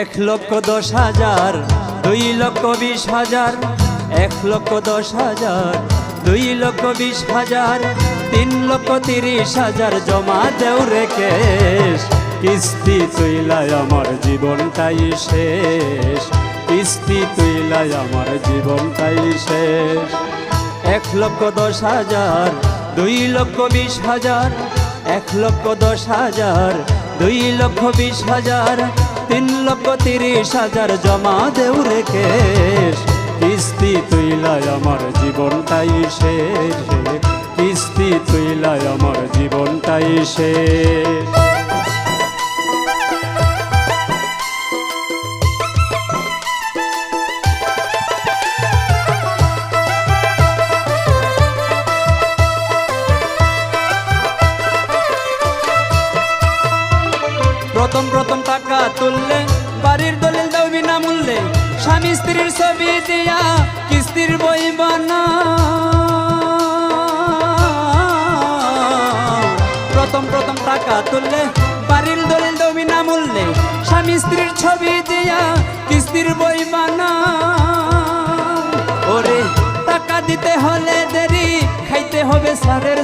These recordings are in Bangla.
এক লক্ষ দশ হাজার, দুই লক্ষ বিশ হাজার, এক লক্ষ দশ হাজার, দুই লক্ষ বিশ হাজার, তিন লক্ষ তিরিশ হাজার জমা দেও রে কেশ। কিস্তি তুইলায় আমার জীবনটাই শেষ। কিস্তি তুইলায় আমার জীবনটাই শেষ। এক লক্ষ দশ হাজার, দুই লক্ষ বিশ হাজার, এক লক্ষ দশ হাজার, দুই লক্ষ বিশ হাজার তিন লক্ষ তিরিশ হাজার জমা দেউ রেখেশ কিস্তি তুইলায় আমার জীবনটাই শেষ। কিস্তি তুইলায় আমার জীবনটাই শেষ। প্রথম প্রথম টাকা তুললে স্বামী স্ত্রীর ছবি দিয়া কিস্তির বই বানা। প্রথম প্রথম টাকা তুললে, বাড়ির দলিল দাও বিনামূল্যে স্বামী স্ত্রীর ছবি দিয়া কিস্তির বই বানা। ওরে, টাকা দিতে হলে দেরি, খাইতে হবে সারের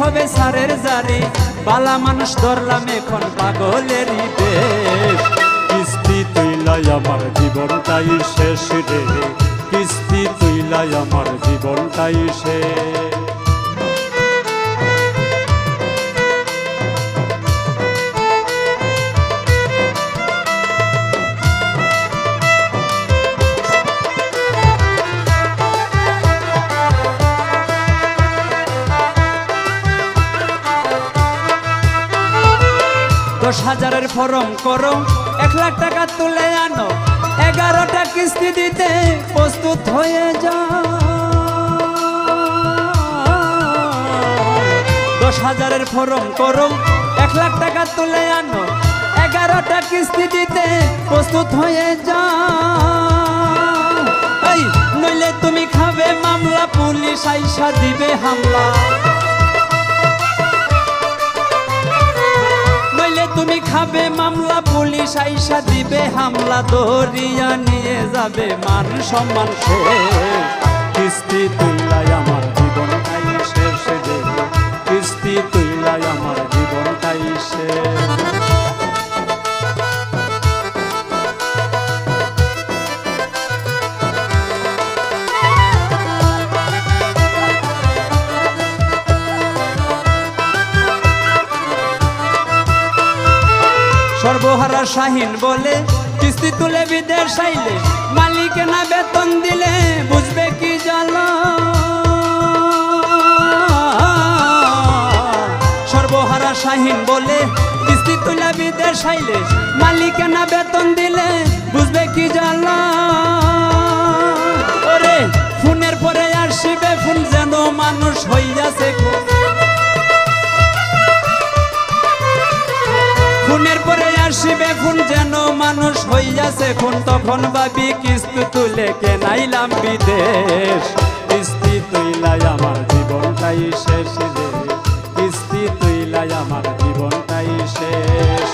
হবে সারের জারি। বালা মানুষ ধরলাম এখন পাগলের দেশ। কিস্তি তুইলাই আমার জীবনটাই শেষ রে। কিস্তি তুইলাই আমার জীবনটাই শেষ। দশ হাজারের ফরম করো, এক লাখ টাকা তুলে আনো, এগারোটা কিস্তি দিতে প্রস্তুত হয়ে যাও। দশ হাজারের ফরম করো, এক লাখ টাকা তুলে আনো, এগারোটা কিস্তি দিতে প্রস্তুত হয়ে যাও। নইলে তুমি খাবে মামলা, পুলিশ আইসা দিবে হামলা। খাবে মামলা, পুলিশ আইসা দিবে হামলা, দরিয়া নিয়ে যাবে মান সম্মান সে। কিস্তি তুইলাই আমার সর্বহারা শাহিন বলে, কিস্তি তুলে বিদেশ আইলে, মালিকে না বেতন দিলে বুঝবে কি জ্বালা সর্বহারা শাহিন বলে, কিস্তি তুলে বিদেশ আইলে, মালিকে না বেতন দিলে বুঝবে কি ওরে, ফোনের পরে আর শিবে, ফোন যেন মানুষ হইয়াছে খুব আসিবে খুন যেন মানুষ হইয়াছে খুন, তখন ভাবি, কিস্তি তুলে কেনাইলাম বিদেশ। কিস্তি তুইলাই আমার জীবনটাই শেষ রে। কিস্তি তুইলাই আমার জীবনটাই শেষ।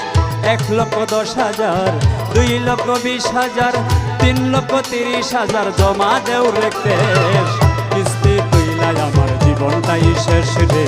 এক লক্ষ দশ হাজার, দুই লক্ষ বিশ হাজার, তিন লক্ষ তিরিশ হাজার জমা দেও রেখে কিস্তি তুইলাই আমার জীবনটাই শেষ রে।